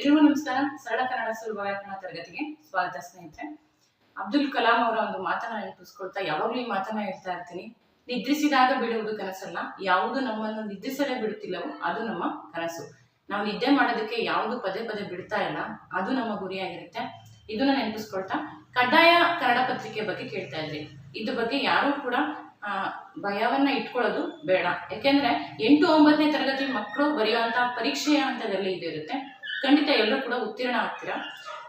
ಎಲ್ರಿಗೂ ನಮಸ್ಕಾರ. ಸರಳ ಕನ್ನಡ ಸುಲಭ ವ್ಯಾಕರಣ ತರಗತಿಗೆ ಸ್ವಾಗತ ಸ್ನೇಹಿತರೆ. ಅಬ್ದುಲ್ ಕಲಾಂ ಅವರ ಒಂದು ಮಾತನ್ನ ನೆನಪಿಸ್ಕೊಳ್ತಾ ಯಾವಾಗಲೂ ಈ ಮಾತನ್ನ ಹೇಳ್ತಾ ಇರ್ತೀನಿ. ನಿದ್ರಿಸಿದಾಗ ಬಿಡುವುದು ಕನಸಲ್ಲ. ಯಾವುದು ನಮ್ಮನ್ನು ನಿದ್ರಿಸಲೇ ಬಿಡುತ್ತಿಲ್ಲವೋ ಅದು ನಮ್ಮ ಕನಸು. ನಾವು ನಿದ್ದೆ ಮಾಡೋದಕ್ಕೆ ಯಾವುದು ಪದೇ ಪದೇ ಬಿಡ್ತಾ ಇಲ್ಲ. ಅದು ನಮ್ಮ ಗುರಿಯಾಗಿರುತ್ತೆ. ಇದನ್ನ ನೆನಪಿಸ್ಕೊಳ್ತಾ ಕಡ್ಡಾಯ ಕನ್ನಡ ಪತ್ರಿಕೆ ಬಗ್ಗೆ ಕೇಳ್ತಾ ಇದ್ರಿ. ಇದ್ರ ಬಗ್ಗೆ ಯಾರು ಕೂಡ ಭಯವನ್ನ ಇಟ್ಕೊಳ್ಳೋದು ಬೇಡ. ಯಾಕೆಂದ್ರೆ ಎಂಟು ಒಂಬತ್ತನೇ ತರಗತಿ ಮಕ್ಕಳು ಬರೆಯುವಂತಹ ಪರೀಕ್ಷೆಯ ಹಂತದಲ್ಲಿ ಇದಿರುತ್ತೆ ಖಂಡಿತ ಎಲ್ಲರೂ ಕೂಡ ಉತ್ತೀರ್ಣ ಆಗ್ತೀರಾ?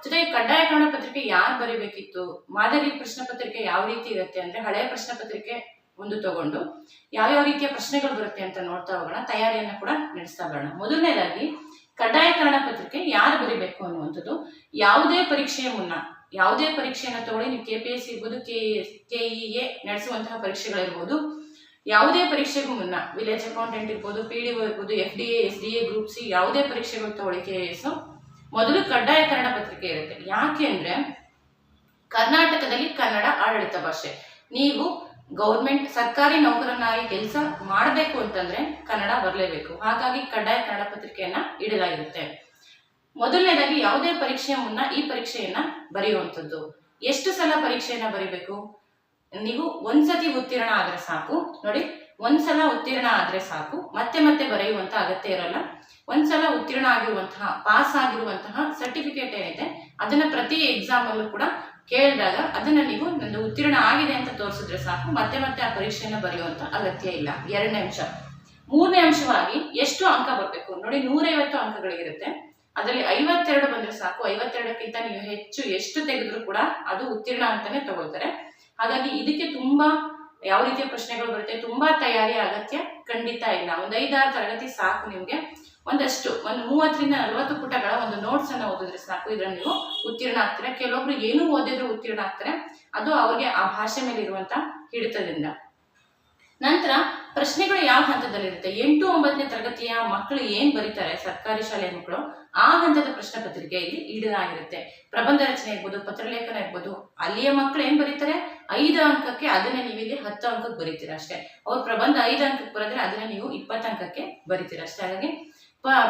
ಜೊತೆಗೆ ಕಡ್ಡಾಯ ಕನ್ನಡ ಪತ್ರಿಕೆ ಯಾರು ಬರೀಬೇಕಿತ್ತು? ಮಾದರಿ ಪ್ರಶ್ನೆ ಪತ್ರಿಕೆ ಯಾವ ರೀತಿ ಇರುತ್ತೆ ಅಂದ್ರೆ ಹಳೆಯ ಪ್ರಶ್ನೆ ಪತ್ರಿಕೆ ಒಂದು ತಗೊಂಡು ಯಾವ್ಯಾವ ರೀತಿಯ ಪ್ರಶ್ನೆಗಳು ಬರುತ್ತೆ ಅಂತ ನೋಡ್ತಾ ಹೋಗೋಣ. ತಯಾರಿಯನ್ನ ಕೂಡ ನಡೆಸ್ತಾ ಬರೋಣ. ಮೊದಲನೇದಾಗಿ, ಕಡ್ಡಾಯ ಕನ್ನಡ ಪತ್ರಿಕೆ ಯಾರು ಬರೀಬೇಕು ಅನ್ನುವಂಥದ್ದು. ಯಾವುದೇ ಪರೀಕ್ಷೆಯ ಮುನ್ನ, ಯಾವುದೇ ಪರೀಕ್ಷೆಯನ್ನು ತಗೊಳ್ಳಿ. ನೀವು ಕೆ ಪಿ ಎಸ್ ಇರ್ಬೋದು ಕೆ ಕೆ ಇ ಎ ನಡೆಸುವಂತಹ ಪರೀಕ್ಷೆಗಳಿರ್ಬೋದು. ಯಾವುದೇ ಪರೀಕ್ಷೆಗೂ ಮುನ್ನ ವಿಲೇಜ್ ಅಕೌಂಟೆಂಟ್ ಇರ್ಬೋದು ಪಿ ಡಿ ಒ ಇರ್ಬೋದು F D A S D A group C ಯಾವುದೇ ಪರೀಕ್ಷೆಗಳು ತಗೊಳ್ಳಿ ಎಸ್. ಮೊದಲು ಕಡ್ಡಾಯ ಕನ್ನಡ ಪತ್ರಿಕೆ ಇರುತ್ತೆ. ಯಾಕೆ ಅಂದರೆ ಕರ್ನಾಟಕದಲ್ಲಿ ಕನ್ನಡ ಆಡಳಿತ ಭಾಷೆ. ನೀವು ಗೌರ್ಮೆಂಟ್ ಸರ್ಕಾರಿ ನೌಕರನಾಗಿ ಕೆಲಸ ಮಾಡಬೇಕು ಅಂತಂದ್ರೆ ಕನ್ನಡ ಬರಲೇಬೇಕು. ಹಾಗಾಗಿ ಕಡ್ಡಾಯ ಕನ್ನಡ ಪತ್ರಿಕೆಯನ್ನ ಇಡಲಾಗಿರುತ್ತೆ. ಮೊದಲನೇದಾಗಿ ಯಾವುದೇ ಪರೀಕ್ಷೆಯ ಮುನ್ನ ಈ ಪರೀಕ್ಷೆಯನ್ನ ಬರೆಯುವಂಥದ್ದು. ಎಷ್ಟು ಸಲ ಪರೀಕ್ಷೆಯನ್ನ ಬರಿಬೇಕು? ನೀವು ಒಂದ್ಸತಿ ಉತ್ತೀರ್ಣ ಆದ್ರೆ ಸಾಕು. ನೋಡಿ, ಒಂದ್ಸಲ ಉತ್ತೀರ್ಣ ಆದ್ರೆ ಸಾಕು. ಮತ್ತೆ ಮತ್ತೆ ಬರೆಯುವಂತ ಅಗತ್ಯ ಇರಲ್ಲ. ಒಂದ್ಸಲ ಉತ್ತೀರ್ಣ ಆಗಿರುವಂತಹ ಪಾಸ್ ಆಗಿರುವಂತಹ ಸರ್ಟಿಫಿಕೇಟ್ ಏನಿದೆ, ಅದನ್ನ ಪ್ರತಿ ಎಕ್ಸಾಮ್ ಅಲ್ಲೂ ಕೂಡ ಕೇಳಿದಾಗ ಅದನ್ನ ನೀವು ನಂದು ಉತ್ತೀರ್ಣ ಆಗಿದೆ ಅಂತ ತೋರಿಸಿದ್ರೆ ಸಾಕು. ಮತ್ತೆ ಮತ್ತೆ ಆ ಪರೀಕ್ಷೆಯನ್ನು ಬರೆಯುವಂತ ಅಗತ್ಯ ಇಲ್ಲ. ಎರಡನೇ ಅಂಶ. ಮೂರನೇ ಅಂಶವಾಗಿ ಎಷ್ಟು ಅಂಕ ಬರಬೇಕು? ನೋಡಿ, ನೂರೈವತ್ತು ಅಂಕಗಳಿಗಿರುತ್ತೆ ಅದರಲ್ಲಿ ಐವತ್ತೆರಡು ಬಂದ್ರೆ ಸಾಕು. ಐವತ್ತೆರಡಕ್ಕಿಂತ ನೀವು ಹೆಚ್ಚು ಎಷ್ಟು ತೆಗೆದ್ರು ಕೂಡ ಅದು ಉತ್ತೀರ್ಣ ಅಂತಾನೆ ತಗೊಳ್ತಾರೆ. ಹಾಗಾಗಿ ಇದಕ್ಕೆ ತುಂಬಾ ಯಾವ ರೀತಿಯ ಪ್ರಶ್ನೆಗಳು ಬರುತ್ತೆ, ತುಂಬಾ ತಯಾರಿ ಅಗತ್ಯ ಖಂಡಿತ ಇಲ್ಲ. ಒಂದು ಐದಾರು ತರಗತಿ ಸಾಕು ನಿಮ್ಗೆ. ಒಂದಷ್ಟು, ಒಂದು ಮೂವತ್ತರಿಂದ ನಲವತ್ತು ಪುಟಗಳ ಒಂದು ನೋಟ್ಸ್ ಅನ್ನ ಓದಿದ್ರೆ ಸಾಕು. ಇದ್ರ ನೀವು ಉತ್ತೀರ್ಣ ಆಗ್ತಾರೆ. ಕೆಲವೊಬ್ರು ಏನು ಓದಿದ್ರು ಉತ್ತೀರ್ಣ ಆಗ್ತಾರೆ. ಅದು ಅವ್ರಿಗೆ ಆ ಭಾಷೆ ಮೇಲೆ ಇರುವಂತ ಹಿಡಿತದಿಂದ. ನಂತರ ಪ್ರಶ್ನೆಗಳು ಯಾವ ಹಂತದಲ್ಲಿರುತ್ತೆ? ಎಂಟು ಒಂಬತ್ತನೇ ತರಗತಿಯ ಮಕ್ಕಳು ಏನ್ ಬರೀತಾರೆ? ಸರ್ಕಾರಿ ಶಾಲೆಯ ಮಕ್ಕಳು. ಆ ಹಂತದ ಪ್ರಶ್ನೆ ಪತ್ರಿಕೆ ಇಲ್ಲಿ ಇಡಲಾಗಿರುತ್ತೆ ಪ್ರಬಂಧ ರಚನೆ ಇರ್ಬೋದು, ಪತ್ರಲೇಖನ ಇರ್ಬೋದು, ಅಲ್ಲಿಯ ಮಕ್ಕಳು ಏನ್ ಬರೀತಾರೆ? ಐದು ಅಂಕಕ್ಕೆ ಅದನ್ನ ನೀವು ಇಲ್ಲಿ ಹತ್ತು ಅಂಕಕ್ಕೆ ಬರೀತೀರ ಅಷ್ಟೇ. ಅವ್ರ ಪ್ರಬಂಧ ಐದು ಅಂಕಕ್ಕೆ ಬರೆದ್ರೆ ಅದನ್ನ ನೀವು ಇಪ್ಪತ್ತು ಅಂಕಕ್ಕೆ ಬರೀತೀರ ಅಷ್ಟೇ. ಹಾಗಾಗಿ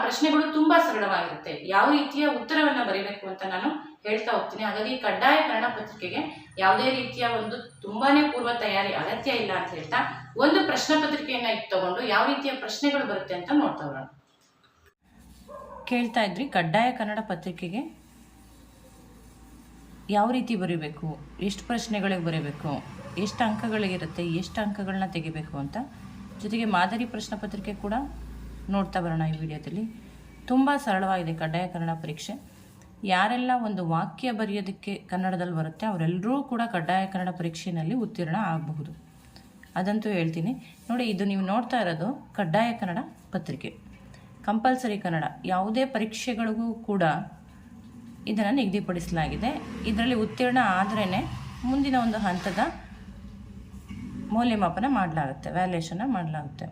ಪ್ರಶ್ನೆಗಳು ತುಂಬಾ ಸರಳವಾಗಿರುತ್ತೆ. ಯಾವ ರೀತಿಯ ಉತ್ತರವನ್ನ ಬರೀಬೇಕು ಅಂತ ನಾನು ಹೇಳ್ತಾ ಹೋಗ್ತೀನಿ. ಹಾಗಾಗಿ ಕಡ್ಡಾಯ ಕನ್ನಡ ಪತ್ರಿಕೆಗೆ ಯಾವುದೇ ರೀತಿಯ ಒಂದು ತುಂಬಾನೇ ಪೂರ್ವ ತಯಾರಿ ಅಗತ್ಯ ಇಲ್ಲ ಅಂತ ಹೇಳ್ತಾ ಒಂದು ಪ್ರಶ್ನೆ ಪತ್ರಿಕೆಯನ್ನ ತಗೊಂಡು ಯಾವ ರೀತಿಯ ಪ್ರಶ್ನೆಗಳು ಬರುತ್ತೆ ಅಂತ ನೋಡ್ತಾ ಬರೋಣ ಕೇಳ್ತಾ ಇದ್ರಿ, ಕಡ್ಡಾಯ ಕನ್ನಡ ಪತ್ರಿಕೆಗೆ ಯಾವ ರೀತಿ ಬರೀಬೇಕು, ಎಷ್ಟು ಪ್ರಶ್ನೆಗಳಿಗೆ ಬರೀಬೇಕು, ಎಷ್ಟು ಅಂಕಗಳಿಗಿರುತ್ತೆ ಎಷ್ಟು ಅಂಕಗಳನ್ನ ತೆಗಿಬೇಕು ಅಂತ. ಜೊತೆಗೆ ಮಾದರಿ ಪ್ರಶ್ನೆ ಪತ್ರಿಕೆ ಕೂಡ ನೋಡ್ತಾ ಬರೋಣ ಈ ವಿಡಿಯೋದಲ್ಲಿ. ತುಂಬ ಸರಳವಾಗಿದೆ ಕಡ್ಡಾಯ ಕನ್ನಡ ಪರೀಕ್ಷೆ. ಯಾರೆಲ್ಲ ಒಂದು ವಾಕ್ಯ ಬರೆಯೋದಕ್ಕೆ ಕನ್ನಡದಲ್ಲಿ ಬರುತ್ತೆ, ಅವರೆಲ್ಲರೂ ಕೂಡ ಕಡ್ಡಾಯ ಕನ್ನಡ ಪರೀಕ್ಷೆಯಲ್ಲಿ ಉತ್ತೀರ್ಣ ಆಗಬಹುದು. ಅದಂತೂ ಹೇಳ್ತೀನಿ. ನೋಡಿ, ಇದು ನೀವು ನೋಡ್ತಾ ಇರೋದು ಕಡ್ಡಾಯ ಕನ್ನಡ ಪತ್ರಿಕೆ. ಕಂಪಲ್ಸರಿ ಕನ್ನಡ. ಯಾವುದೇ ಪರೀಕ್ಷೆಗಳಿಗೂ ಕೂಡ ಇದನ್ನು ನಿಗದಿಪಡಿಸಲಾಗಿದೆ. ಇದರಲ್ಲಿ ಉತ್ತೀರ್ಣ ಆದ್ರೇ ಮುಂದಿನ ಒಂದು ಹಂತದ ಮೌಲ್ಯಮಾಪನ ಮಾಡಲಾಗುತ್ತೆ ವ್ಯಾಲ್ಯೂಷನ್ನ ಮಾಡಲಾಗುತ್ತೆ.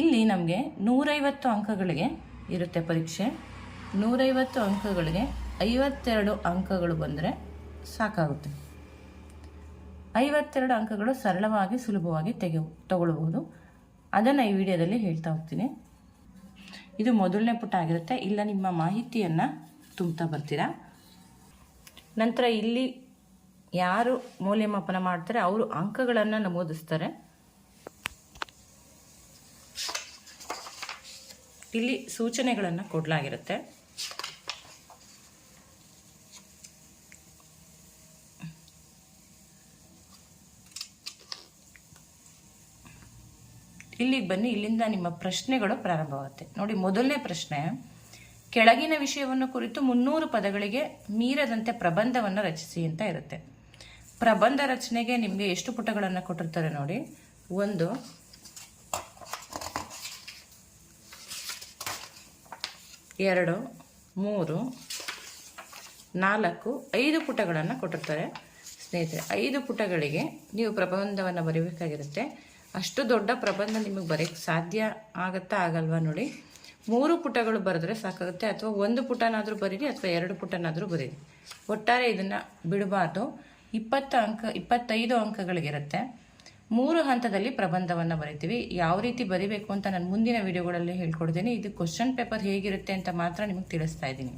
ಇಲ್ಲಿ ನಮಗೆ ನೂರೈವತ್ತು ಅಂಕಗಳಿಗೆ ಇರುತ್ತೆ ಪರೀಕ್ಷೆ. ನೂರೈವತ್ತು ಅಂಕಗಳಿಗೆ ಐವತ್ತೆರಡು ಅಂಕಗಳು ಬಂದರೆ ಸಾಕಾಗುತ್ತೆ. ಐವತ್ತೆರಡು ಅಂಕಗಳು ಸರಳವಾಗಿ ಸುಲಭವಾಗಿ ತೆಗೆ ತಗೊಳ್ಬೋದು ಅದನ್ನು ಈ ವಿಡಿಯೋದಲ್ಲಿ ಹೇಳ್ತಾ ಹೋಗ್ತೀನಿ. ಇದು ಮೊದಲನೇ ಪುಟ ಆಗಿರುತ್ತೆ. ಇಲ್ಲ, ನಿಮ್ಮ ಮಾಹಿತಿಯನ್ನು ತುಂಬ್ತಾ ಬರ್ತೀರಾ? ನಂತರ ಇಲ್ಲಿ ಯಾರು ಮೌಲ್ಯಮಾಪನ ಮಾಡ್ತಾರೆ, ಅವರು ಅಂಕಗಳನ್ನು ನಮೂದಿಸ್ತಾರೆ. ಇಲ್ಲಿ ಸೂಚನೆಗಳನ್ನು ಕೊಡಲಾಗಿರುತ್ತೆ. ಇಲ್ಲಿಗೆ ಬನ್ನಿ, ಇಲ್ಲಿಂದ ನಿಮ್ಮ ಪ್ರಶ್ನೆಗಳು ಪ್ರಾರಂಭವಾಗುತ್ತೆ. ನೋಡಿ, ಮೊದಲನೇ ಪ್ರಶ್ನೆ, ಕೆಳಗಿನ ವಿಷಯವನ್ನು ಕುರಿತು ಮುನ್ನೂರು ಪದಗಳಿಗೆ ಮೀರದಂತೆ ಪ್ರಬಂಧವನ್ನು ರಚಿಸಿ ಅಂತ ಇರುತ್ತೆ. ಪ್ರಬಂಧ ರಚನೆಗೆ ನಿಮಗೆ ಎಷ್ಟು ಪುಟಗಳನ್ನು ಕೊಟ್ಟಿರ್ತಾರೆ ನೋಡಿ. ಒಂದು, ಎರಡು, ಮೂರು, ನಾಲ್ಕು, ಐದು ಪುಟಗಳನ್ನು ಕೊಟ್ಟಿರ್ತಾರೆ. ಸ್ನೇಹಿತರೆ, ಐದು ಪುಟಗಳಿಗೆ ನೀವು ಪ್ರಬಂಧವನ್ನು ಬರೀಬೇಕಾಗಿರುತ್ತೆ. ಅಷ್ಟು ದೊಡ್ಡ ಪ್ರಬಂಧ ನಿಮಗೆ ಬರೆಯೋಕ್ಕೆ ಸಾಧ್ಯ ಆಗತ್ತಾ ಆಗಲ್ವಾ ನೋಡಿ. ಮೂರು ಪುಟಗಳು ಬರೆದ್ರೆ ಸಾಕಾಗುತ್ತೆ ಅಥವಾ ಒಂದು ಪುಟನಾದರೂ ಬರೀರಿ ಅಥವಾ ಎರಡು ಪುಟನಾದರೂ ಬರೀರಿ. ಒಟ್ಟಾರೆ ಇದನ್ನು ಬಿಡಬಾರ್ದು. ಇಪ್ಪತ್ತು ಅಂಕ, ಇಪ್ಪತ್ತೈದು ಅಂಕಗಳಿಗಿರುತ್ತೆ. ಮೂರು ಹಂತದಲ್ಲಿ ಪ್ರಬಂಧವನ್ನು ಬರಿತೀವಿ. ಯಾವ ರೀತಿ ಬರಿಬೇಕು ಅಂತ ನಾನು ಮುಂದಿನ ವಿಡಿಯೋಗಳಲ್ಲಿ ಹೇಳ್ಕೊಡ್ತೀನಿ. ಇದು ಕ್ವಶನ್ ಪೇಪರ್ ಹೇಗಿರುತ್ತೆ ಅಂತ ಮಾತ್ರ ನಿಮಗೆ ತಿಳಿಸ್ತಾ ಇದ್ದೀನಿ.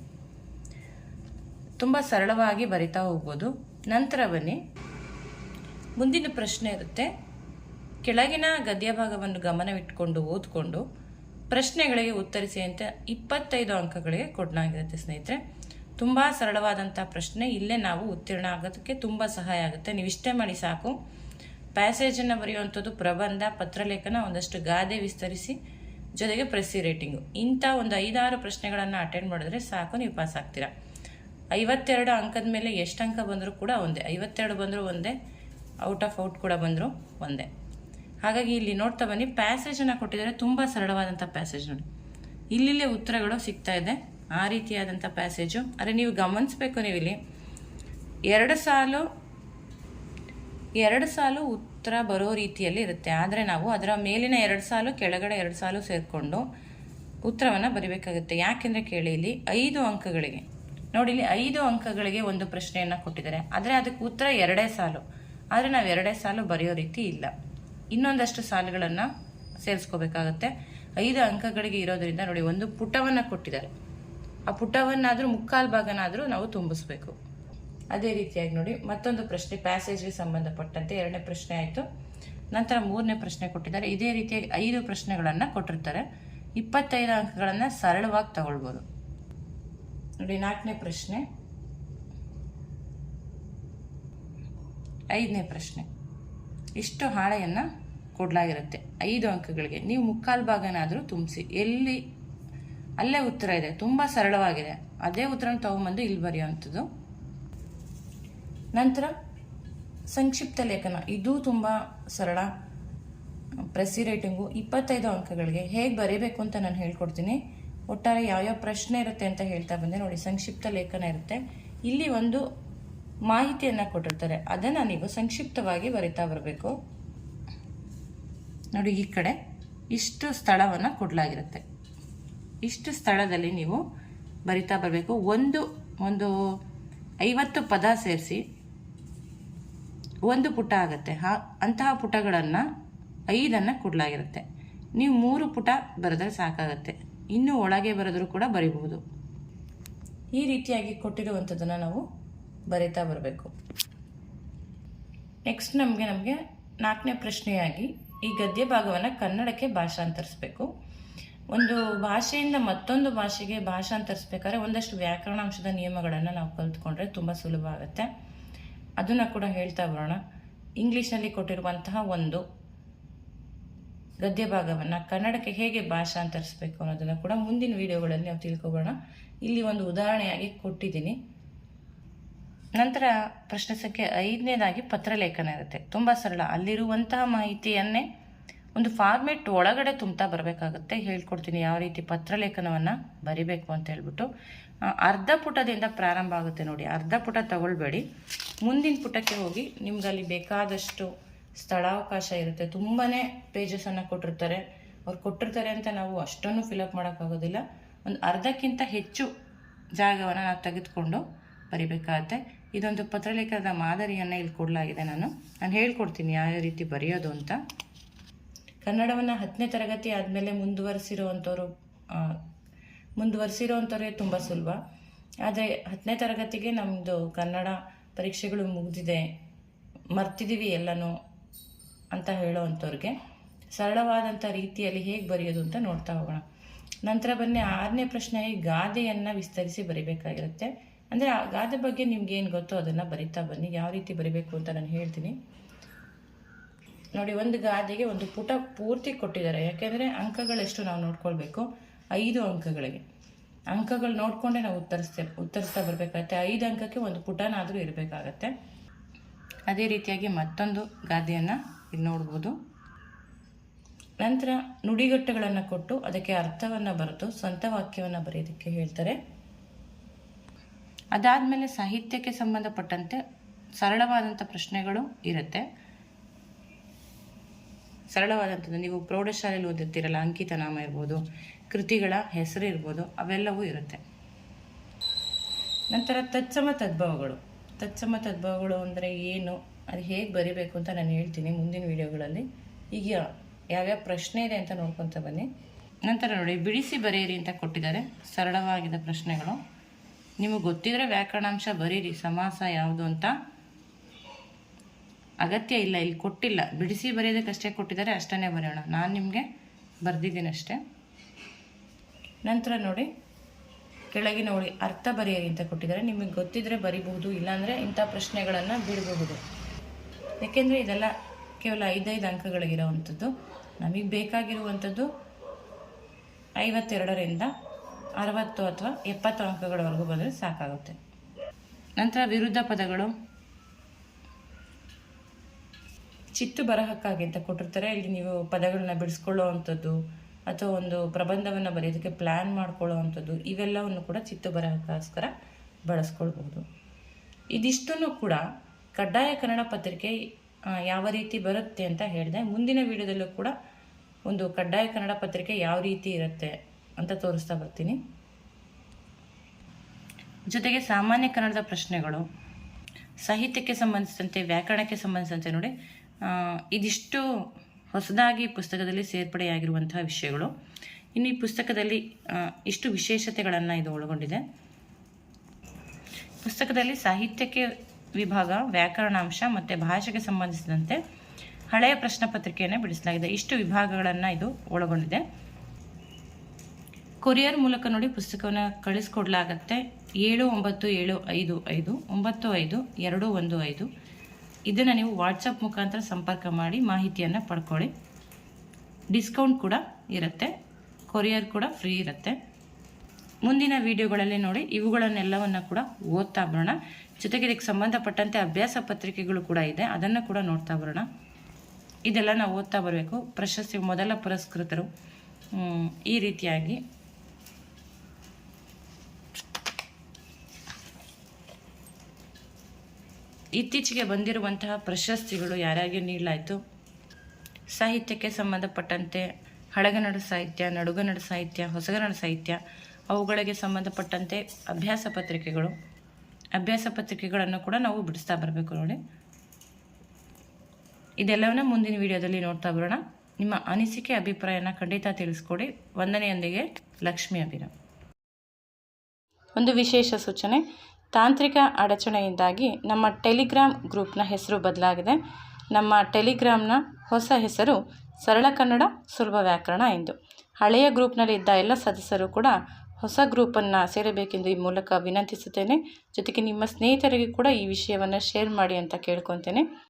ತುಂಬ ಸರಳವಾಗಿ ಬರಿತಾ ಹೋಗ್ಬೋದು. ನಂತರ ಬನ್ನಿ. ಮುಂದಿನ ಪ್ರಶ್ನೆ ಇರುತ್ತೆ. ಕೆಳಗಿನ ಗದ್ಯ ಭಾಗವನ್ನು ಗಮನವಿಟ್ಟುಕೊಂಡು ಓದ್ಕೊಂಡು ಪ್ರಶ್ನೆಗಳಿಗೆ ಉತ್ತರಿಸಿ ಅಂತ ಇಪ್ಪತ್ತೈದು ಅಂಕಗಳಿಗೆ ಕೊಡಲಾಗಿರುತ್ತೆ ಸ್ನೇಹಿತರೆ. ತುಂಬ ಸರಳವಾದಂಥ ಪ್ರಶ್ನೆ. ಇಲ್ಲೇ ನಾವು ಉತ್ತೀರ್ಣ ಆಗೋದಕ್ಕೆ ತುಂಬ ಸಹಾಯ ಆಗುತ್ತೆ. ನೀವು ಇಷ್ಟೇ ಮಾಡಿ ಸಾಕು. ಪ್ಯಾಸೇಜನ್ನು ಬರೆಯುವಂಥದ್ದು ಪ್ರಬಂಧ, ಪತ್ರಲೇಖನ ಒಂದಷ್ಟು ಗಾದೆ ವಿಸ್ತರಿಸಿ, ಜೊತೆಗೆ ಪ್ರೆಸ್ಸಿ ರೇಟಿಂಗು. ಇಂಥ ಒಂದು ಐದಾರು ಪ್ರಶ್ನೆಗಳನ್ನು ಅಟೆಂಡ್ ಮಾಡಿದ್ರೆ ಸಾಕು, ನೀವು ಪಾಸ್ ಆಗ್ತೀರಾ. ಐವತ್ತೆರಡು ಅಂಕದ ಮೇಲೆ ಎಷ್ಟು ಅಂಕ ಬಂದರೂ ಕೂಡ ಒಂದೇ. ಐವತ್ತೆರಡು ಬಂದರೂ ಒಂದೇ. ಔಟ್ ಆಫ್ ಔಟ್ ಕೂಡ ಬಂದರೂ ಒಂದೇ. ಹಾಗಾಗಿ ಇಲ್ಲಿ ನೋಡ್ತಾ ಬನ್ನಿ. ಪ್ಯಾಸೇಜನ್ನು ಕೊಟ್ಟಿದ್ದಾರೆ. ತುಂಬ ಸರಳವಾದಂಥ ಪ್ಯಾಸೇಜ್ ನೋಡಿ. ಇಲ್ಲಿಲ್ಲೇ ಉತ್ತರಗಳು ಸಿಗ್ತಾ ಇದೆ. ಆ ರೀತಿಯಾದಂಥ ಪ್ಯಾಸೇಜು ಅರೆ, ನೀವು ಗಮನಿಸ್ಬೇಕು ನೀವು ಇಲ್ಲಿ ಎರಡು ಸಾಲು ಎರಡು ಸಾಲು ಉತ್ತರ ಬರೋ ರೀತಿಯಲ್ಲಿ ಇರುತ್ತೆ. ಆದರೆ ನಾವು ಅದರ ಮೇಲಿನ ಎರಡು ಸಾಲು, ಕೆಳಗಡೆ ಎರಡು ಸಾಲು ಸೇರಿಕೊಂಡು ಉತ್ತರವನ್ನು ಬರಿಬೇಕಾಗುತ್ತೆ. ಯಾಕೆಂದರೆ ಕೇಳಿ ಇಲ್ಲಿ ಐದು ಅಂಕಗಳಿಗೆ. ನೋಡಿ, ಇಲ್ಲಿ ಐದು ಅಂಕಗಳಿಗೆ ಒಂದು ಪ್ರಶ್ನೆಯನ್ನು ಕೊಟ್ಟಿದ್ದಾರೆ. ಆದರೆ ಅದಕ್ಕೆ ಉತ್ತರ ಎರಡೇ ಸಾಲು. ಆದರೆ ನಾವು ಎರಡೇ ಸಾಲು ಬರೆಯೋ ರೀತಿ ಇಲ್ಲ. ಇನ್ನೊಂದಷ್ಟು ಸಾಲುಗಳನ್ನು ಸೇರಿಸ್ಕೋಬೇಕಾಗತ್ತೆ. ಐದು ಅಂಕಗಳಿಗೆ ಇರೋದರಿಂದ ನೋಡಿ, ಒಂದು ಪುಟವನ್ನು ಕೊಟ್ಟಿದ್ದಾರೆ. ಆ ಪುಟವನ್ನಾದರೂ ಮುಕ್ಕಾಲು ಭಾಗನಾದರೂ ನಾವು ತುಂಬಿಸ್ಬೇಕು. ಅದೇ ರೀತಿಯಾಗಿ ನೋಡಿ, ಮತ್ತೊಂದು ಪ್ರಶ್ನೆ ಪ್ಯಾಸೇಜ್ಗೆ ಸಂಬಂಧಪಟ್ಟಂತೆ ಎರಡನೇ ಪ್ರಶ್ನೆ ಆಯಿತು. ನಂತರ ಮೂರನೇ ಪ್ರಶ್ನೆ ಕೊಟ್ಟಿದ್ದಾರೆ. ಇದೇ ರೀತಿಯಾಗಿ ಐದು ಪ್ರಶ್ನೆಗಳನ್ನು ಕೊಟ್ಟಿರ್ತಾರೆ. ಇಪ್ಪತ್ತೈದು ಅಂಕಗಳನ್ನು ಸರಳವಾಗಿ ತಗೊಳ್ಬೋದು. ನೋಡಿ, ನಾಲ್ಕನೇ ಪ್ರಶ್ನೆ. ಐದನೇ ಪ್ರಶ್ನೆ. ಇಷ್ಟು ಹಾಳೆಯನ್ನು ಕೊಡಲಾಗಿರುತ್ತೆ. ಐದು ಅಂಕಗಳಿಗೆ. ನೀವು ಮುಕ್ಕಾಲು ಭಾಗನಾದರೂ ತುಂಬಿಸಿ. ಎಲ್ಲಿ, ಅಲ್ಲೇ ಉತ್ತರ ಇದೆ. ತುಂಬ ಸರಳವಾಗಿದೆ. ಅದೇ ಉತ್ತರನ ತಗೊಂಬಂದು ಇಲ್ಲಿ ಬರೆಯುವಂಥದ್ದು. ನಂತರ ಸಂಕ್ಷಿಪ್ತ ಲೇಖನ. ಇದು ತುಂಬ ಸರಳ ಪ್ರೆಸಿ ರೇಟಿಂಗು. ಇಪ್ಪತ್ತೈದು ಅಂಕಗಳಿಗೆ. ಹೇಗೆ ಬರೀಬೇಕು ಅಂತ ನಾನು ಹೇಳ್ಕೊಡ್ತೀನಿ. ಒಟ್ಟಾರೆ ಯಾವ್ಯಾವ ಪ್ರಶ್ನೆ ಇರುತ್ತೆ ಅಂತ ಹೇಳ್ತಾ ಬಂದೆ ನೋಡಿ. ಸಂಕ್ಷಿಪ್ತ ಲೇಖನ ಇರುತ್ತೆ. ಇಲ್ಲಿ ಒಂದು ಮಾಹಿತಿಯನ್ನು ಕೊಟ್ಟಿರ್ತಾರೆ. ಅದನ್ನು ನೀವು ಸಂಕ್ಷಿಪ್ತವಾಗಿ ಬರಿತಾ ಬರಬೇಕು. ನೋಡಿ ಈ ಕಡೆ ಇಷ್ಟು ಸ್ಥಳವನ್ನು ಕೊಡಲಾಗಿರುತ್ತೆ. ಇಷ್ಟು ಸ್ಥಳದಲ್ಲಿ ನೀವು ಬರಿತಾ ಬರಬೇಕು. ಒಂದು ಒಂದು ಐವತ್ತು ಪದ ಸೇರಿಸಿ ಒಂದು ಪುಟ ಆಗುತ್ತೆ. ಹಾ, ಅಂತಹ ಪುಟಗಳನ್ನು ಐದನ್ನು ಕೊಡಲಾಗಿರುತ್ತೆ. ನೀವು ಮೂರು ಪುಟ ಬರೆದ್ರೆ ಸಾಕಾಗುತ್ತೆ. ಇನ್ನೂ ಒಳಗೆ ಬರೆದರೂ ಕೂಡ ಬರಿಬಹುದು. ಈ ರೀತಿಯಾಗಿ ಕೊಟ್ಟಿರುವಂಥದ್ದನ್ನು ನಾವು ಬರಿತಾ ಬರಬೇಕು. ನೆಕ್ಸ್ಟ್ ನಮಗೆ ನಮಗೆ ನಾಲ್ಕನೇ ಪ್ರಶ್ನೆಯಾಗಿ ಈ ಗದ್ಯ ಭಾಗವನ್ನು ಕನ್ನಡಕ್ಕೆ ಭಾಷಾಂತರಿಸಬೇಕು. ಒಂದು ಭಾಷೆಯಿಂದ ಮತ್ತೊಂದು ಭಾಷೆಗೆ ಭಾಷಾಂತರಿಸ್ಬೇಕಾದ್ರೆ ಒಂದಷ್ಟು ವ್ಯಾಕರಣಾಂಶದ ನಿಯಮಗಳನ್ನು ನಾವು ಕಲ್ತ್ಕೊಂಡ್ರೆ ತುಂಬ ಸುಲಭ ಆಗುತ್ತೆ. ಅದನ್ನು ಕೂಡ ಹೇಳ್ತಾ ಬರೋಣ. ಇಂಗ್ಲೀಷ್ನಲ್ಲಿ ಕೊಟ್ಟಿರುವಂತಹ ಒಂದು ಗದ್ಯ ಭಾಗವನ್ನು ಕನ್ನಡಕ್ಕೆ ಹೇಗೆ ಭಾಷಾಂತರಿಸಬೇಕು ಅನ್ನೋದನ್ನು ಕೂಡ ಮುಂದಿನ ವಿಡಿಯೋಗಳಲ್ಲಿ ನಾವು ತಿಳ್ಕೊಬೋಣ ಇಲ್ಲಿ ಒಂದು ಉದಾಹರಣೆಯಾಗಿ ಕೊಟ್ಟಿದ್ದೀನಿ. ನಂತರ ಪ್ರಶ್ನೆ ಸಂಖ್ಯೆ ಐದನೇದಾಗಿ ಪತ್ರಲೇಖನ ಇರುತ್ತೆ. ತುಂಬ ಸರಳ. ಅಲ್ಲಿರುವಂತಹ ಮಾಹಿತಿಯನ್ನೇ ಒಂದು ಫಾರ್ಮೆಟ್ ಒಳಗಡೆ ತುಂಬ್ತಾ ಬರಬೇಕಾಗುತ್ತೆ. ಹೇಳ್ಕೊಡ್ತೀನಿ ಯಾವ ರೀತಿ ಪತ್ರಲೇಖನವನ್ನು ಬರಿಬೇಕು ಅಂತ ಹೇಳ್ಬಿಟ್ಟು. ಅರ್ಧ ಪುಟದಿಂದ ಪ್ರಾರಂಭ ಆಗುತ್ತೆ ನೋಡಿ. ಅರ್ಧ ಪುಟ ತಗೊಳ್ಬೇಡಿ. ಮುಂದಿನ ಪುಟಕ್ಕೆ ಹೋಗಿ ನಿಮ್ಗೆ ಅಲ್ಲಿ ಬೇಕಾದಷ್ಟು ಸ್ಥಳಾವಕಾಶ ಇರುತ್ತೆ. ತುಂಬಾ ಪೇಜಸನ್ನು ಕೊಟ್ಟಿರ್ತಾರೆ. ಅವ್ರು ಕೊಟ್ಟಿರ್ತಾರೆ ಅಂತ ನಾವು ಅಷ್ಟನ್ನು ಫಿಲಪ್ ಮಾಡೋಕ್ಕಾಗೋದಿಲ್ಲ. ಒಂದು ಅರ್ಧಕ್ಕಿಂತ ಹೆಚ್ಚು ಜಾಗವನ್ನು ನಾವು ತೆಗೆದುಕೊಂಡು ಬರಿಬೇಕಾಗತ್ತೆ. ಇದೊಂದು ಪತ್ರಲೇಖನದ ಮಾದರಿಯನ್ನು ಇಲ್ಲಿ ಕೊಡಲಾಗಿದೆ ನಾನು. ನಾನು ಹೇಳ್ಕೊಡ್ತೀನಿ ಯಾವ ರೀತಿ ಬರೆಯೋದು ಅಂತ. ಕನ್ನಡವನ್ನು ಹತ್ತನೇ ತರಗತಿ ಆದಮೇಲೆ ಮುಂದುವರಿಸಿರುವಂಥವ್ರು ಮುಂದುವರಿಸಿರೋವಂಥವ್ರಿಗೆ ತುಂಬ ಸುಲಭ. ಆದರೆ ಹತ್ತನೇ ತರಗತಿಗೆ ನಮ್ಮದು ಕನ್ನಡ ಪರೀಕ್ಷೆಗಳು ಮುಗಿದಿದೆ ಮರ್ತಿದ್ದೀವಿ ಎಲ್ಲನೂ ಅಂತ ಹೇಳೋವಂಥವ್ರಿಗೆ ಸರಳವಾದಂಥ ರೀತಿಯಲ್ಲಿ ಹೇಗೆ ಬರೆಯೋದು ಅಂತ ನೋಡ್ತಾ ಹೋಗೋಣ. ನಂತರ ಬನ್ನಿ, ಆರನೇ ಪ್ರಶ್ನೆ ಗಾದೆಯನ್ನು ವಿಸ್ತರಿಸಿ ಬರಿಬೇಕಾಗಿರುತ್ತೆ. ಅಂದರೆ ಆ ಗಾದೆ ಬಗ್ಗೆ ನಿಮ್ಗೆ ಏನು ಗೊತ್ತೋ ಅದನ್ನು ಬರಿತಾ ಬನ್ನಿ. ಯಾವ ರೀತಿ ಬರಿಬೇಕು ಅಂತ ನಾನು ಹೇಳ್ತೀನಿ. ನೋಡಿ, ಒಂದು ಗಾದೆಗೆ ಒಂದು ಪುಟ ಪೂರ್ತಿ ಕೊಟ್ಟಿದ್ದಾರೆ. ಯಾಕೆಂದರೆ ಅಂಕಗಳೆಷ್ಟು ನಾವು ನೋಡ್ಕೊಳ್ಬೇಕು. ಐದು ಅಂಕಗಳಿಗೆ. ಅಂಕಗಳು ನೋಡಿಕೊಂಡೇ ನಾವು ಉತ್ತರಿಸ್ತೇ, ಉತ್ತರಿಸ್ತಾ ಬರಬೇಕಾಗತ್ತೆ. ಐದು ಅಂಕಕ್ಕೆ ಒಂದು ಪುಟನಾದರೂ ಇರಬೇಕಾಗತ್ತೆ. ಅದೇ ರೀತಿಯಾಗಿ ಮತ್ತೊಂದು ಗಾದೆಯನ್ನು ಇಲ್ಲಿ ನೋಡ್ಬೋದು. ನಂತರ ನುಡಿಗಟ್ಟುಗಳನ್ನು ಕೊಟ್ಟು ಅದಕ್ಕೆ ಅರ್ಥವನ್ನು ಬರೆದು, ಸ್ವಂತ ವಾಕ್ಯವನ್ನು ಬರೆಯೋದಕ್ಕೆ ಹೇಳ್ತಾರೆ. ಅದಾದಮೇಲೆ ಸಾಹಿತ್ಯಕ್ಕೆ ಸಂಬಂಧಪಟ್ಟಂತೆ ಸರಳವಾದಂಥ ಪ್ರಶ್ನೆಗಳು ಇರುತ್ತೆ. ಸರಳವಾದಂಥದ್ದು, ನೀವು ಪ್ರೌಢಶಾಲೆಯಲ್ಲಿ ಓದಿರ್ತೀರಲ್ಲ ಅಂಕಿತ ನಾಮ ಇರ್ಬೋದು, ಕೃತಿಗಳ ಹೆಸರು ಇರ್ಬೋದು, ಅವೆಲ್ಲವೂ ಇರುತ್ತೆ. ನಂತರ ತತ್ಸಮ ತದ್ಭವಗಳು. ತತ್ಸಮ ತದ್ಭವಗಳು ಅಂದರೆ ಏನು, ಅದು ಹೇಗೆ ಬರಿಬೇಕು ಅಂತ ನಾನು ಹೇಳ್ತೀನಿ ಮುಂದಿನ ವಿಡಿಯೋಗಳಲ್ಲಿ. ಈಗ ಯಾವ್ಯಾವ ಪ್ರಶ್ನೆ ಇದೆ ಅಂತ ನೋಡ್ಕೊತ ಬನ್ನಿ. ನಂತರ ನೋಡಿ, ಬಿಡಿಸಿ ಬರೆಯಿರಿ ಅಂತ ಕೊಟ್ಟಿದ್ದಾರೆ. ಸರಳವಾಗಿದ್ದ ಪ್ರಶ್ನೆಗಳು. ನಿಮಗೆ ಗೊತ್ತಿದ್ರೆ ವ್ಯಾಕರಣಾಂಶ ಬರೀರಿ, ಸಮಾಸ ಯಾವುದು ಅಂತ. ಅಗತ್ಯ ಇಲ್ಲ, ಇಲ್ಲಿ ಕೊಟ್ಟಿಲ್ಲ. ಬಿಡಿಸಿ ಬರೆಯೋದಕ್ಕಷ್ಟೇ ಕೊಟ್ಟಿದ್ದಾರೆ, ಅಷ್ಟನ್ನೇ ಬರೆಯೋಣ. ನಾನು ನಿಮಗೆ ಬರೆದಿದ್ದೀನಿ ಅಷ್ಟೇ ನಂತರ ನೋಡಿ ಕೆಳಗೆ ನೋಡಿ ಅರ್ಥ ಬರೆಯಿರಿ ಅಂತ ಕೊಟ್ಟಿದ್ದಾರೆ. ನಿಮಗೆ ಗೊತ್ತಿದ್ರೆ ಬರಿಬಹುದು, ಇಲ್ಲಾಂದರೆ ಇಂಥ ಪ್ರಶ್ನೆಗಳನ್ನು ಬಿಡಬಹುದು. ಯಾಕೆಂದರೆ ಇದೆಲ್ಲ ಕೇವಲ ಐದೈದು ಅಂಕಗಳಿಗಿರೋವಂಥದ್ದು. ನಮಗೆ ಬೇಕಾಗಿರುವಂಥದ್ದು ಐವತ್ತೆರಡರಿಂದ ಅರವತ್ತು ಅಥವಾ ಎಪ್ಪತ್ತು ಅಂಕಗಳವರೆಗೂ ಬಂದರೆ ಸಾಕಾಗುತ್ತೆ. ನಂತರ ವಿರುದ್ಧ ಪದಗಳು. ಚಿತ್ತು ಬರಹಕ್ಕಾಗಿ ಅಂತ ಕೊಟ್ಟಿರ್ತಾರೆ. ಇಲ್ಲಿ ನೀವು ಪದಗಳನ್ನ ಬಿಡಿಸ್ಕೊಳ್ಳೋ ಅಂಥದ್ದು ಅಥವಾ ಒಂದು ಪ್ರಬಂಧವನ್ನು ಬರೆಯೋದಕ್ಕೆ ಪ್ಲ್ಯಾನ್ ಮಾಡ್ಕೊಳ್ಳೋ ಅಂಥದ್ದು ಇವೆಲ್ಲವನ್ನು ಕೂಡ ಚಿತ್ತು ಬರಹಕ್ಕೋಸ್ಕರ ಬಳಸ್ಕೊಳ್ಬಹುದು ಇದಿಷ್ಟನ್ನು ಕೂಡ ಕಡ್ಡಾಯ ಕನ್ನಡ ಪತ್ರಿಕೆ ಯಾವ ರೀತಿ ಬರುತ್ತೆ ಅಂತ ಹೇಳಿದೆ. ಮುಂದಿನ ವಿಡಿಯೋದಲ್ಲೂ ಕೂಡ ಒಂದು ಕಡ್ಡಾಯ ಕನ್ನಡ ಪತ್ರಿಕೆ ಯಾವ ರೀತಿ ಇರುತ್ತೆ ಅಂತ ತೋರಿಸ್ತಾ ಬರ್ತೀನಿ. ಜೊತೆಗೆ ಸಾಮಾನ್ಯ ಕನ್ನಡದ ಪ್ರಶ್ನೆಗಳು. ಸಾಹಿತ್ಯಕ್ಕೆ ಸಂಬಂಧಿಸಿದಂತೆ, ವ್ಯಾಕರಣಕ್ಕೆ ಸಂಬಂಧಿಸಿದಂತೆ ನೋಡಿ ಇದಿಷ್ಟು ಹೊಸದಾಗಿ ಪುಸ್ತಕದಲ್ಲಿ ಸೇರ್ಪಡೆಯಾಗಿರುವಂತಹ ವಿಷಯಗಳು. ಇನ್ನು ಈ ಪುಸ್ತಕದಲ್ಲಿ ಇಷ್ಟು ವಿಶೇಷತೆಗಳನ್ನು ಇದು ಒಳಗೊಂಡಿದೆ. ಪುಸ್ತಕದಲ್ಲಿ ಸಾಹಿತ್ಯಕ್ಕೆ ವಿಭಾಗ, ವ್ಯಾಕರಣಾಂಶ ಮತ್ತು ಭಾಷೆಗೆ ಸಂಬಂಧಿಸಿದಂತೆ ಹಳೆಯ ಪ್ರಶ್ನೆ ಪತ್ರಿಕೆಯನ್ನು ಬಿಡಿಸಲಾಗಿದೆ. ಇಷ್ಟು ವಿಭಾಗಗಳನ್ನು ಇದು ಒಳಗೊಂಡಿದೆ. ಕೊರಿಯರ್ ಮೂಲಕ ನೋಡಿ ಪುಸ್ತಕವನ್ನು ಕಳಿಸ್ಕೊಡ್ಲಾಗತ್ತೆ. ಏಳು ಒಂಬತ್ತು ಏಳು ಐದು ಐದು, ಒಂಬತ್ತು ಐದು ಎರಡು ಒಂದು ಐದು. ಇದನ್ನು ನೀವು ವಾಟ್ಸಪ್ ಮುಖಾಂತರ ಸಂಪರ್ಕ ಮಾಡಿ ಮಾಹಿತಿಯನ್ನು ಪಡ್ಕೊಳ್ಳಿ. ಡಿಸ್ಕೌಂಟ್ ಕೂಡ ಇರುತ್ತೆ. ಕೊರಿಯರ್ ಕೂಡ ಫ್ರೀ ಇರುತ್ತೆ. ಮುಂದಿನ ವಿಡಿಯೋಗಳಲ್ಲಿ ನೋಡಿ ಇವುಗಳನ್ನೆಲ್ಲವನ್ನು ಕೂಡ ಓದ್ತಾ ಬರೋಣ. ಜೊತೆಗೆ ಇದಕ್ಕೆ ಸಂಬಂಧಪಟ್ಟಂತೆ ಅಭ್ಯಾಸ ಪತ್ರಿಕೆಗಳು ಕೂಡ ಇದೆ. ಅದನ್ನು ಕೂಡ ನೋಡ್ತಾ ಬರೋಣ. ಇದೆಲ್ಲ ನಾವು ಓದ್ತಾ ಬರಬೇಕು. ಪ್ರಶಸ್ತಿ ಮೊದಲ ಪುರಸ್ಕೃತರು ಈ ರೀತಿಯಾಗಿ. ಇತ್ತೀಚೆಗೆ ಬಂದಿರುವಂತಹ ಪ್ರಶಸ್ತಿಗಳು ಯಾರ್ಯಾರಿಗೆ ನೀಡಲಾಯಿತು? ಸಾಹಿತ್ಯಕ್ಕೆ ಸಂಬಂಧಪಟ್ಟಂತೆ ಹಳಗನ್ನಡ ಸಾಹಿತ್ಯ ನಡುಗನ್ನಡ ಸಾಹಿತ್ಯ ಹೊಸಗನ್ನಡ ಸಾಹಿತ್ಯ, ಅವುಗಳಿಗೆ ಸಂಬಂಧಪಟ್ಟಂತೆ ಅಭ್ಯಾಸ ಪತ್ರಿಕೆಗಳು. ಅಭ್ಯಾಸ ಪತ್ರಿಕೆಗಳನ್ನು ಕೂಡ ನಾವು ಬಿಡಿಸ್ತಾ ಬರಬೇಕು ನೋಡಿ. ಇದೆಲ್ಲವನ್ನ ಮುಂದಿನ ವಿಡಿಯೋದಲ್ಲಿ ನೋಡ್ತಾ ಬರೋಣ. ನಿಮ್ಮ ಅನಿಸಿಕೆ, ಅಭಿಪ್ರಾಯನ ಖಂಡಿತ ತಿಳಿಸ್ಕೊಡಿ. ವಂದನೆಯೊಂದಿಗೆ ಲಕ್ಷ್ಮಿ ಅಭಿರಾಮ್ ಒಂದು ವಿಶೇಷ ಸೂಚನೆ. ತಾಂತ್ರಿಕ ಅಡಚಣೆಯಿಂದಾಗಿ ನಮ್ಮ ಟೆಲಿಗ್ರಾಮ್ ಗ್ರೂಪ್ನ ಹೆಸರು ಬದಲಾಗಿದೆ. ನಮ್ಮ ಟೆಲಿಗ್ರಾಮ್ನ ಹೊಸ ಹೆಸರು ಸರಳ ಕನ್ನಡ ಸುಲಭ ವ್ಯಾಕರಣ ಎಂದು. ಹಳೆಯ ಗ್ರೂಪ್ನಲ್ಲಿ ಇದ್ದ ಎಲ್ಲ ಸದಸ್ಯರು ಕೂಡ ಹೊಸ ಗ್ರೂಪನ್ನು ಸೇರಬೇಕೆಂದು ಈ ಮೂಲಕ ವಿನಂತಿಸುತ್ತೇನೆ. ಜೊತೆಗೆ ನಿಮ್ಮ ಸ್ನೇಹಿತರಿಗೆ ಕೂಡ ಈ ವಿಷಯವನ್ನು ಶೇರ್ ಮಾಡಿ ಅಂತ ಕೇಳ್ಕೊತೇನೆ.